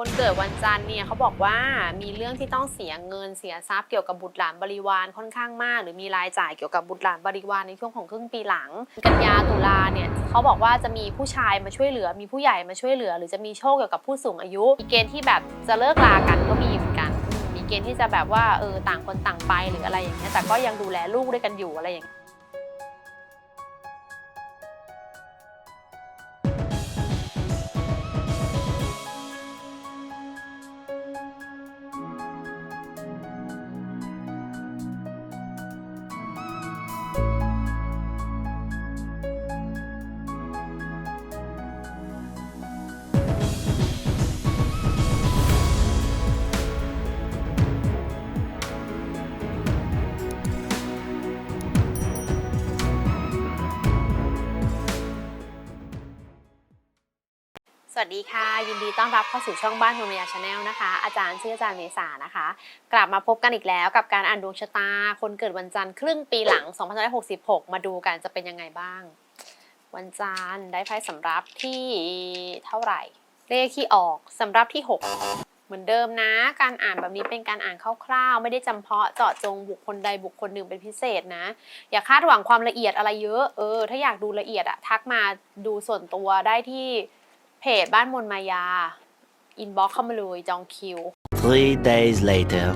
คนเกิดวันจันทร์เนี่ยเขาบอกว่ามีเรื่องที่ต้องเสียเงินเสียทรัพย์เกี่ยวกับบุตรหลานบริวารค่อนข้างมาก หรือมีรายจ่ายเกี่ยวกับบุตรหลานบริวารในช่วงของครึ่งปีหลัง กันยาตุลาเนี่ยเขาบอกว่าจะมีผู้ชายมาช่วยเหลือ มีผู้ใหญ่มาช่วยเหลือ หรือจะมีโชคเกี่ยวกับผู้สูงอายุมีเกณฑ์ที่แบบจะเลิกลากันก็มีเหมือนกัน มีเกณฑ์ที่จะแบบว่าเออต่างคนต่างไปหรืออะไรอย่างเงี้ยแต่ก็ยังดูแลลูกด้วยกันอยู่อะไรอย่างเงี้ย สวัสดีค่ะ ยินดีต้อนรับเข้าสู่ช่องบ้านโฮมยาชาแนลนะคะ อาจารย์ชื่ออาจารย์เมษานะคะ กลับมาพบกันอีกแล้วกับการอ่านดวงชะตา คนเกิดวันจันทร์ครึ่งปีหลัง 2566 มาดูกันจะเป็นยังไงบ้าง วันจันทร์ได้ไพ่สำรับที่เท่าไหร่ เลขที่ออกสำรับที่ 6 เหมือนเดิมนะ การอ่านแบบนี้เป็นการอ่านคร่าวๆ ไม่ได้จำเพาะเจาะจงบุคคลใดบุคคลหนึ่งเป็นพิเศษนะ อย่าคาดหวังความละเอียดอะไรเยอะเออถ้าอยากดูละเอียดอะทักมาดูส่วนตัวได้ที่ จบ้านมนมายา อินบ็อกเข้ามาเลยจองคิว Three days later.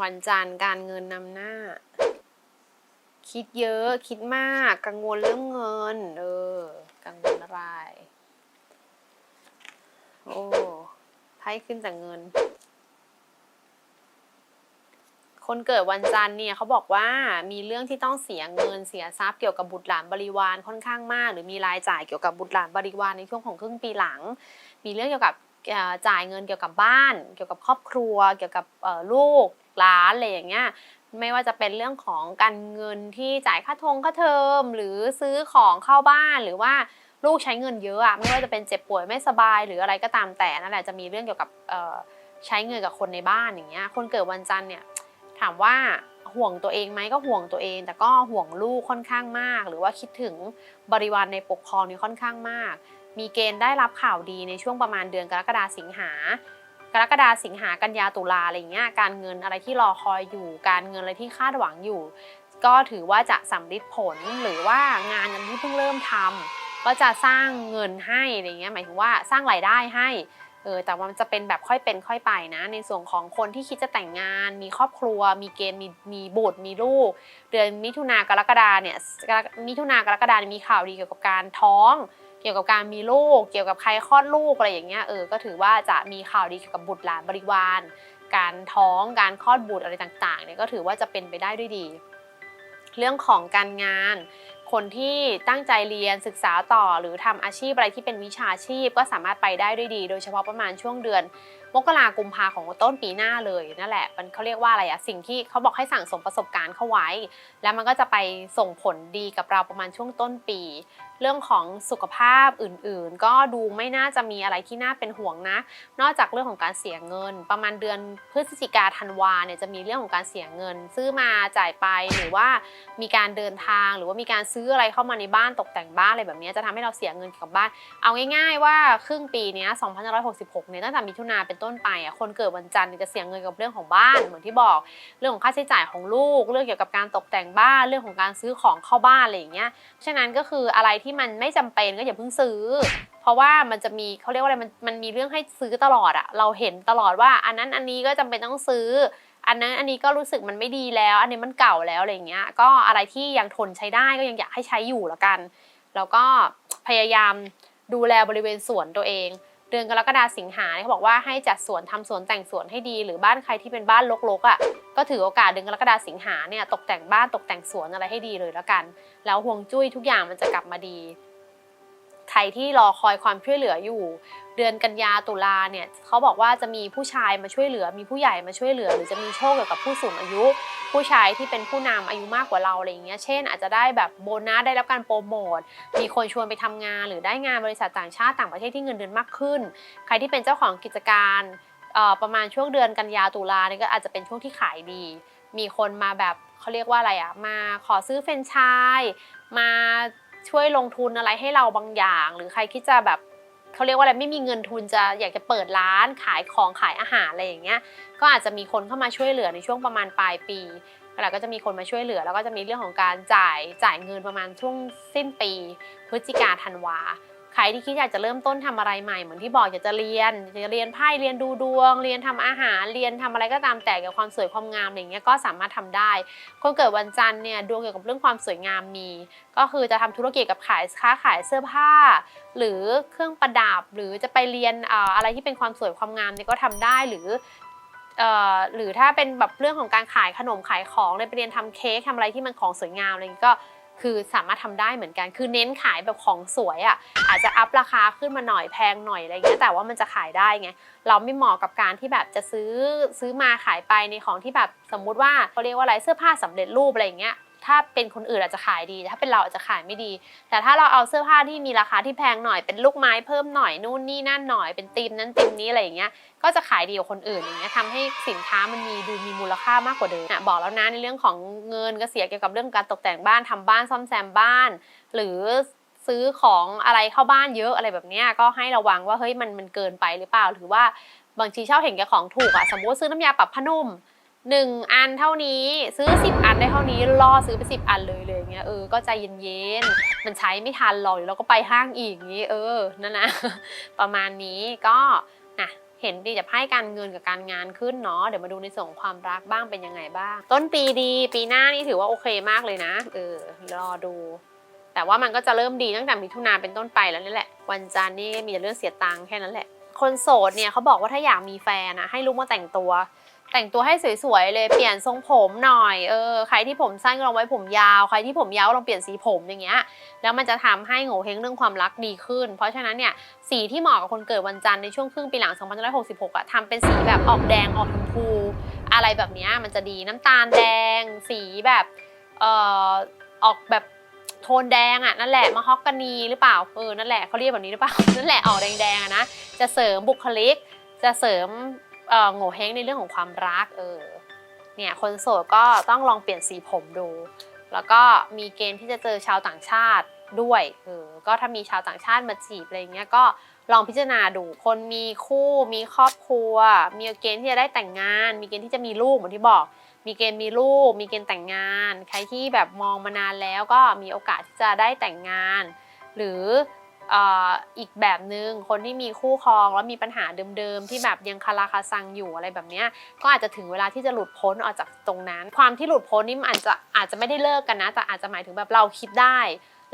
วันจันทร์การเงินนำหน้า คิดเยอะคิดมากกังวลเรื่องเงิน เออ กังวลอะไร โอ้ไพ่ขึ้นจากเงิน คนเกิดวันจันทร์เนี่ยเขาบอกว่ามีเรื่องที่ต้องเสียเงินเสียทรัพย์เกี่ยวกับบุตรหลานบริวารค่อนข้างมาก หรือมีรายจ่ายเกี่ยวกับบุตรหลานบริวารในช่วงของครึ่งปีหลัง มีเรื่องเกี่ยวกับจ่ายเงินเกี่ยวกับบ้าน เกี่ยวกับครอบครัว เกี่ยวกับลูกหลานอะไรอย่างเงี้ยไม่ว่าจะเป็นเรื่องของการเงินที่จ่ายค่าทงค่าเทอม หรือซื้อของเข้าบ้านหรือว่าลูกใช้เงินเยอะอะไม่ว่าจะเป็นเจ็บป่วยไม่สบาย หรืออะไรก็ตามแต่นั่นแหละจะมีเรื่องเกี่ยวกับใช้เงินกับคนในบ้านอย่างเงี้ยคนเกิดวันจันทร์เนี่ย ถามว่าห่วงตัวเองไหมก็ห่วงตัวเอง แต่ก็ห่วงลูกค่อนข้างมาก หรือว่าคิดถึงบริวารในปกครองนี่ค่อนข้างมาก มีเกณฑ์ได้รับข่าวดีในช่วงประมาณเดือนกรกฎาสิงหากรกฎาสิงหากันยาตุลาอะไรเงี้ยการเงินอะไรที่รอคอยอยู่ การเงินอะไรที่คาดหวังอยู่ ก็ถือว่าจะสำลิดผลหรือว่างานอันที่เพิ่งเริ่มทำก็จะสร้างเงินให้อะไรเงี้ยหมายถึงว่าสร้างรายได้ให้ เออแต่ว่ามันจะเป็นแบบค่อยเป็นค่อยไปนะ ในส่วนของคนที่คิดจะแต่งงาน มีครอบครัว มีเกณฑ์มีมีบุตรมีลูก เดือนมิถุนากรกฎาเนี่ยมิถุนากรกฎามีข่าวดีเกี่ยวกับการท้อง เกี่ยวกับการมีลูก เกี่ยวกับใครคลอดลูกอะไรอย่างเงี้ยเออก็ถือว่าจะมีข่าวดีเกี่ยวกับบุตรหลานบริวาร การท้องการคลอดบุตรอะไรต่างๆเนี่ยก็ถือว่าจะเป็นไปได้ด้วยดี เรื่องของการงาน คนที่ตั้งใจเรียนศึกษาต่อ หรือทำอาชีพอะไรที่เป็นวิชาชีพก็สามารถไปได้ด้วยดี โดยเฉพาะประมาณช่วงเดือน มกรากุมภาของต้นปีหน้าเลยนั่นแหละ มันเขาเรียกว่าอะไรอะสิ่งที่เขาบอกให้สั่งสมประสบการณ์เข้าไว้ แล้วมันก็จะไปส่งผลดีกับเราประมาณช่วงต้นปี เรื่องของสุขภาพอื่นๆ ก็ดูไม่น่าจะมีอะไรที่น่าเป็นห่วงนะ นอกจากเรื่องของการเสียเงิน ประมาณเดือนพฤศจิกาธันวาเนี่ยจะมีเรื่องของการเสียเงิน ซื้อมาจ่ายไปหรือว่ามีการเดินทางหรือว่ามีการซื้ออะไรเข้ามาในบ้านตกแต่งบ้านอะไรแบบนี้จะทำให้เราเสียเงินกับบ้าน เอาง่าย ๆ ว่าครึ่งปีนี้ย2566เนี่ยตั้งแต่มิถุนาเป็นต้นไปอะคนเกิดวันจันทร์เนี่ยจะเสียเงินกับเรื่องของบ้านเหมือนที่บอก เรื่องของค่าใช้จ่ายของลูก เรื่องเกี่ยวกับการตกแต่งบ้านเรื่องของการซื้อของเข้าบ้านอะไรอย่างเงี้ยฉะนั้นก็คืออะไรที่มันไม่จำเป็นก็อย่าเพิ่งซื้อ เพราะว่ามันจะมีเขาเรียกว่าอะไรมันมันมีเรื่องให้ซื้อตลอดอะเราเห็นตลอดว่า อันนั้นอันนี้ก็จำเป็นต้องซื้ออันนั้นอันนี้ก็รู้สึกมันไม่ดีแล้ว อันนี้มันเก่าแล้วอะไรอย่างเงี้ย ก็อะไรที่ยังทนใช้ได้ก็ยังอยากให้ใช้อยู่ละกัน แล้วก็พยายามดูแลบริเวณสวนตัวเอง เดือนกรกฎาสิงหาเนี่ยเขาบอกว่าให้จัดสวนทำสวนแต่งสวนให้ดี หรือบ้านใครที่เป็นบ้านรกๆอะก็ถือโอกาสเดือนกรกฎาสิงหาเนี่ยตกแต่งบ้านตกแต่งสวนอะไรให้ดีเลยแล้วกัน แล้วห่วงจุ้ยทุกอย่างมันจะกลับมาดี ใครที่รอคอยความช่วยเหลืออยู่ เดือนกันยาตุลาเนี่ยเขาบอกว่าจะมีผู้ชายมาช่วยเหลือ มีผู้ใหญ่มาช่วยเหลือ หรือจะมีโชคเกี่ยวกับผู้สูงอายุ ผู้ชายที่เป็นผู้นำอายุมากกว่าเราอะไรอย่างเงี้ยเช่น อาจจะได้แบบโบนัสได้รับการโปรโมทมีคนชวนไปทำงาน หรือได้งานบริษัทต่างชาติต่างประเทศที่เงินเดือนมากขึ้น ใครที่เป็นเจ้าของกิจการประมาณช่วงเดือนกันยาตุลาเนี่ยก็อาจจะเป็นช่วงที่ขายดี มีคนมาแบบเขาเรียกว่าอะไรอะมาขอซื้อเฟรนไชส์มาช่วยลงทุนอะไรให้เราบางอย่าง หรือใครคิดจะแบบ เขาเรียกว่าอะไรไม่มีเงินทุนจะอยากจะเปิดร้านขายของขายอาหารอะไรอย่างเงี้ยก็อาจจะมีคนเข้ามาช่วยเหลือในช่วงประมาณปลายปีแล้วก็จะมีคนมาช่วยเหลือ แล้วก็จะมีเรื่องของการจ่ายจ่ายเงินประมาณช่วงสิ้นปี พฤศจิกาธันวา รที่คิดอยากจะเริ่มต้นทำอะไรใหม่เหมือนที่บอกอยากจะเรียนอยากจะเรียนไพ่เรียนดูดวง เรียนทำอาหารเรียนทำอะไรก็ตามแต่เกี่ยวกับความสวยความงามอย่างเงี้ยก็สามารถทำได้ คนเกิดวันจันทร์เนี่ยดวงเกี่ยวกับเรื่องความสวยงามมี ก็คือจะทำธุรกิจกับขายค้าขายเสื้อผ้า หรือเครื่องประดับหรือจะไปเรียนออะไรที่เป็นความสวยความงามเนี่ยก็ทำได้หรือหรือถ้าเป็นแบบเรื่องของการขายขนมขายของเนี่ยไปเรียนทำเค้กทำอะไรที่มันของสวยงามอะไรอย่างงี้ก็ คือสามารถทำได้เหมือนกัน คือเน้นขายแบบของสวยอะ่ะ อาจจะอัพราคาขึ้นมาหน่อยแพงหน่อยอะไรอย่างเงี้ย แต่ว่ามันจะขายได้ไง เราไม่เหมาะกับการที่แบบจะซื้อซื้อมาขายไปในของที่แบบสมมุติว่าเขาเรียกว่าอะไรเสื้อผ้าสำเร็จรูปอะไรอย่างเงี้ย ถ้าเป็นคนอื่นอาจจะขายดี ถ้าเป็นเราอาจจะขายไม่ดี แต่ถ้าเราเอาเสื้อผ้าที่มีราคาที่แพงหน่อยเป็นลูกไม้เพิ่มหน่อยนู่นนี่นั่นหน่อยเป็นธีมนั้นธีมนี้อะไรอย่างเงี้ยก็จะขายดีกว่าคนอื่นอย่างเงี้ยทำให้สินค้ามันมีดูมีมูลค่ามากกว่าเดิมนะบอกแล้วนะในเรื่องของเงินก็เสียเกี่ยวกับเรื่องการตกแต่งบ้านทำบ้านซ่อมแซมบ้าน หรือซื้อของอะไรเข้าบ้านเยอะอะไรแบบเนี้ยก็ให้ระวังว่าเฮ้ยมันมันเกินไปหรือเปล่าหรือว่าบางทีเช่าเห็นแก่ของถูกอะสมมติซื้อน้ำยาปรับผ้านุ่ม หนึ่งอันเท่านี้ซื้อสิบอันได้เท่านี้ล่อซื้อไปสิบอันเลยเลยอย่างเงี้ยเออก็ใจเย็นๆมันใช้ไม่ทันหรอกเดี๋ยวเราก็ไปห้างอีกอย่างงี้เออนั่นนะประมาณนี้ก็นะเห็นดีจะไพ่การเงินกับการงานขึ้นเนาะเดี๋ยวมาดูในส่วนของความรักบ้างเป็นยังไงบ้าง ต้นปีดีปีหน้านี่ถือว่าโอเคมากเลยนะเออรอดู แต่ว่ามันก็จะเริ่มดีตั้งแต่มิถุนาเป็นต้นไปแล้วนี่แหละ วันจันทร์นี่มีแต่เรื่องเสียตังค์แค่นั้นแหละ คนโสดเนี่ยเขาบอกว่าถ้าอยากมีแฟนนะให้ลุกมาแต่งตัว แต่งตัวให้สวยๆเลยเปลี่ยนทรงผมหน่อยเออใครที่ผมสั้นก็ลองไว้ผมยาวใครที่ผมยาวลองเปลี่ยนสีผมอย่างเงี้ยแล้วมันจะทำให้โง่เฮงเรื่องความรักดีขึ้น เพราะฉะนั้นเนี่ยสีที่เหมาะกับคนเกิดวันจันทร์ในช่วงครึ่งปีหลัง 2566อะทำเป็นสีแบบออกแดงออกชมพู อะไรแบบเนี้ยมันจะดีน้ำตาลแดง สีแบบเอ่อออกแบบโทนแดงอะนั่นแหละมะฮอกกานีหรือเปล่าเออนั่นแหละเขาเรียกแบบนี้หรือเปล่านั่นแหละออกแดงๆอะนะจะเสริมบุคลิก จะเสริม โง่เฮงในเรื่องของความรักเออเนี่ยคนโสดก็ต้องลองเปลี่ยนสีผมดู แล้วก็มีเกณฑ์ที่จะเจอชาวต่างชาติด้วยเออก็ถ้ามีชาวต่างชาติมาจีบอะไรเงี้ยก็ลองพิจารณาดูคนมีคู่มีครอบครัว มีเกณฑ์ที่จะได้แต่งงาน มีเกณฑ์ที่จะมีลูกเหมือนที่บอก มีเกณฑ์มีลูก มีเกณฑ์แต่งงาน ใครที่แบบมองมานานแล้วก็มีโอกาสที่จะได้แต่งงาน หรือ อีกแบบหนึง่งคนที่มีคู่ครองแล้วมีปัญหาเดิมๆ ที่แบบยังคาราคาซังอยู่อะไรแบบนี้ก็อาจจะถึงเวลาที่จะหลุดพ้นออกจากตรงนั้น ความที่หลุดพ้นนี่มันอาจจะอาจจะไม่ได้เลิกกันนะ แต่อาจจะหมายถึงแบบเราคิดได้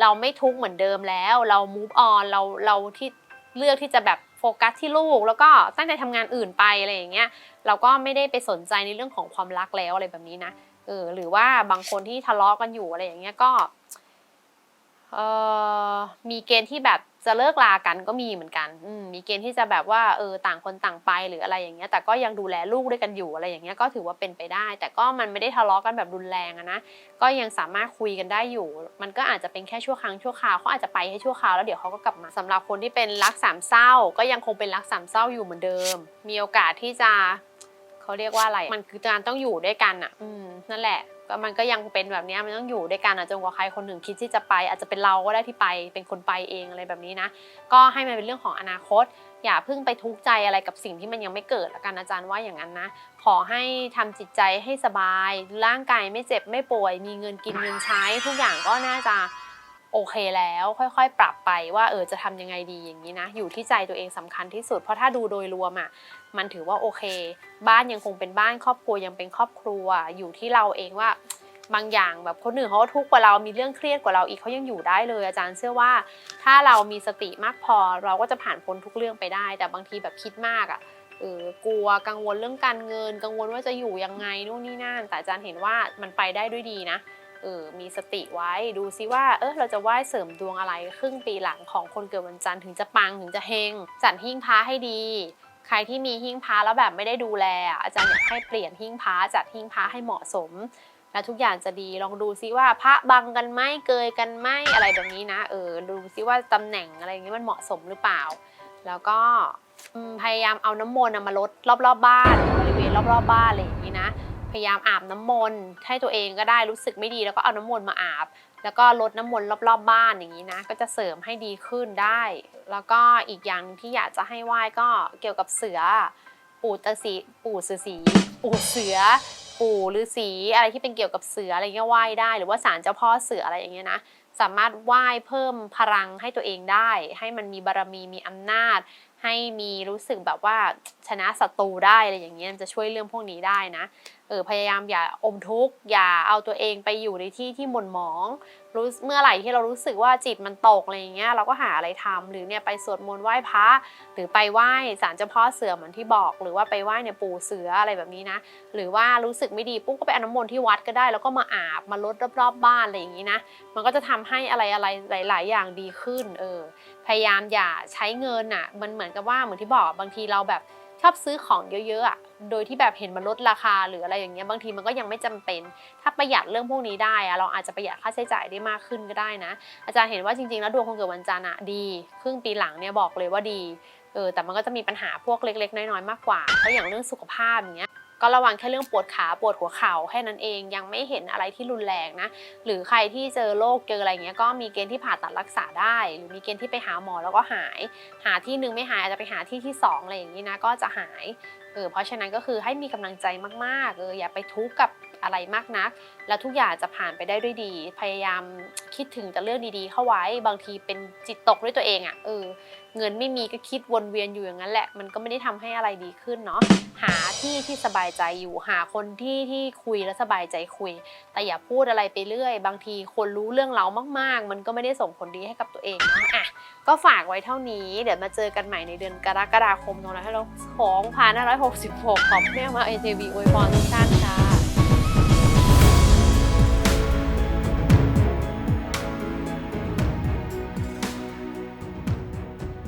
เราไม่ทุกข์เหมือนเดิมแล้ว เรา move on เราเราที่เลือกที่จะแบบโฟกัสที่ลูก แล้วก็ตั้งใจทำงานอื่นไปอะไรอย่างเงี้ยเราก็ไม่ได้ไปสนใจในเรื่องของความรักแล้วอะไรแบบนี้นะเออหรือว่าบางคนที่ทะเลาะกันอยู่อะไรอย่างเงี้ยก็ เออมีเกณฑ์ที่แบบจะเลิกลากันก็มีเหมือนกันอืมมีเกณฑ์ที่จะแบบว่าเออต่างคนต่างไปหรืออะไรอย่างเงี้ย แต่ก็ยังดูแลลูกด้วยกันอยู่อะไรอย่างเงี้ยก็ถือว่าเป็นไปได้ แต่ก็มันไม่ได้ทะเลาะกันแบบรุนแรงอะนะก็ยังสามารถคุยกันได้อยู่ มันก็อาจจะเป็นแค่ชั่วครั้งชั่วคราวเขาอาจจะไปให้ชั่วคราวแล้วเดี๋ยวเขาก็กลับมาสำหรับคนที่เป็นรักสามเศร้า ก็ยังคงเป็นรักสามเศร้าอยู่เหมือนเดิม มีโอกาสที่จะ เขาเรียกว่าอะไร มันคือการต้องอยู่ด้วยกันอะ อืมนั่นแหละ ก็มันก็ยังเป็นแบบเนี้ยมันต้องอยู่ด้วยกันอะจนกว่าใครคนหนึ่งคิดที่จะไป อาจจะเป็นเราก็ได้ที่ไป เป็นคนไปเองอะไรแบบนี้นะ ก็ให้มันเป็นเรื่องของอนาคต อย่าเพิ่งไปทุกข์ใจอะไรกับสิ่งที่มันยังไม่เกิดละกันอาจารย์ว่าอย่างนั้นนะ ขอให้ทำจิตใจให้สบาย ร่างกายไม่เจ็บไม่ป่วย มีเงินกินเงินใช้ ทุกอย่างก็น่าจะ โอเคแล้วค่อยๆ ปรับไปว่าเออจะทำยังไงดีอย่างนี้นะ อยู่ที่ใจตัวเองสำคัญที่สุด เพราะถ้าดูโดยรวมอะมันถือว่าโอเค บ้านยังคงเป็นบ้านครอบครัวยังเป็นครอบครัว อยู่ที่เราเองว่าบางอย่างแบบคนอื่นเขาทุกข์กว่าเรามีเรื่องเครียดกว่าเราอีกเขายังอยู่ได้เลย อาจารย์เชื่อว่า ถ้าเรามีสติมากพอเราก็จะผ่านพ้นทุกเรื่องไปได้ แต่บางทีแบบคิดมากอะเออกลัวกังวลเรื่องการเงิน กังวลว่าจะอยู่ยังไงนู่นนี่นั่นแต่อาจารย์เห็นว่ามันไปได้ด้วยดีนะ เออมีสติไว้ดูซิว่าเออเราจะไหว้เสริมดวงอะไรครึ่งปีหลังของคนเกิดวันจันทร์ถึงจะปังถึงจะเฮงจัดหิ้งพระให้ดี ใครที่มีหิ้งพระแล้วแบบไม่ได้ดูแล อาจารย์อยากให้เปลี่ยนหิ้งพระจัดหิ้งพระให้เหมาะสม แล้วทุกอย่างจะดีลองดูซิว่าพระบังกันไหมเกยกันไหมอะไรแบบนี้นะ เออดูซิว่าตำแหน่งอะไรอย่างเงี้ยมันเหมาะสมหรือเปล่า แล้วก็พยายามเอาน้ำมนต์มาลดรอบๆบบ้านบริเวณรอบๆบบ้านอะไรอย่างนี้นะ พยายามอาบน้ำมนต์ให้ตัวเองก็ได้รู้สึกไม่ดีแล้วก็เอาน้ำมนต์มาอาบ แล้วก็ลดน้ำมนต์รอบๆบ้านอย่างนี้นะ ก็จะเสริมให้ดีขึ้นได้ แล้วก็อีกอย่างที่อยากจะให้ไหว้ก็เกี่ยวกับเสือ ปู่ตาสีปู่สือสีปู่เสือ ปู่ฤาษีอะไรที่เป็นเกี่ยวกับเสืออะไรเงี้ยไหว้ได้ หรือว่าศาลเจ้าพ่อเสืออะไรอย่างเงี้ยนะสามารถไหว้เพิ่มพลังให้ตัวเองได้ ให้มันมีบารมีมีอำนาจ ให้มีรู้สึกแบบว่าชนะศัตรูได้อะไรอย่างเงี้ยมันจะช่วยเรื่องพวกนี้ได้นะ เออพยายามอย่าอมทุกข์อย่าเอาตัวเองไปอยู่ในที่ที่หม่นหมองรู้เมื่อไหร่ที่เรารู้สึกว่าจิตมันตกอะไรอย่างเงี้ยเราก็หาอะไรทำหรือเนี่ยไปสวดมนต์ไหว้พระหรือไปไหว้ศาลเจ้าพ่อเสือเหมือนที่บอก หรือว่าไปไหว้เนี่ยปู่เสืออะไรแบบนี้นะหรือว่ารู้สึกไม่ดีปุ๊บก็ไปอน้ำมนต์ที่วัดก็ได้ แล้วก็มาอาบมาลดรอบๆบ้านอะไรอย่างนี้นะมันก็จะทำให้อะไรอะไรหลาย ๆ อย่างดีขึ้นเออพยายามอย่าใช้เงินอะมันเหมือนกับว่าเหมือนที่บอกบางทีเราแบบ อบซื้อของเยอะๆอะโดยที่แบบเห็นมันลดราคาหรืออะไรอย่างเงี้ยบางทีมันก็ยังไม่จำเป็น ถ้าประหยัดเรื่องพวกนี้ได้อะเราอาจจะประหยัดค่าใช้จ่ายได้มากขึ้นก็ได้นะ อาจารย์เห็นว่าจริงๆแล้วดวงคนเกิดวันจันทร์อะดี ครึ่งปีหลังเนี่ยบอกเลยว่าดีเออแต่มันก็จะมีปัญหาพวกเล็ก ๆ น้อยๆมากกว่าเพราะอย่างเรื่องสุขภาพอย่างเงี้ย ก็ระวังแค่เรื่องปวดขาปวดหัวเข่าแค่นั้นเองยังไม่เห็นอะไรที่รุนแรงนะ หรือใครที่เจอโรคเจออะไรเงี้ยก็มีเกณฑ์ที่ผ่าตัดรักษาได้ หรือมีเกณฑ์ที่ไปหาหมอแล้วก็หาย หาที่หนึ่งไม่หายอาจจะไปหาที่ที่สองอะไรอย่างนี้นะก็จะหายเออเพราะฉะนั้นก็คือให้มีกำลังใจมากๆเอออย่าไปทุกข์กับ อะไรมากนัก แล้วทุกอย่างจะผ่านไปได้ด้วยดี พยายามคิดถึงแต่เรื่องดีๆ เข้าไว้ บางทีเป็นจิตตกด้วยตัวเองอะ่ะเออเงินไม่มีก็คิดวนเวียนอยู่อย่างนั้นแหละ มันก็ไม่ได้ทำให้อะไรดีขึ้นเนาะหาที่ที่สบายใจอยู่หาคนที่ที่คุยแล้วสบายใจคุย แต่อย่าพูดอะไรไปเรื่อย บางทีคนรู้เรื่องเรามากๆ มันก็ไม่ได้ส่งผลดีให้กับตัวเองเนาะอะก็ฝากไว้เท่านี้ เดี๋ยวมาเจอกันใหม่ในเดือนกรกฎาคม2566 ขอบแม่มาเอทีวีอวยพรทุกท่าน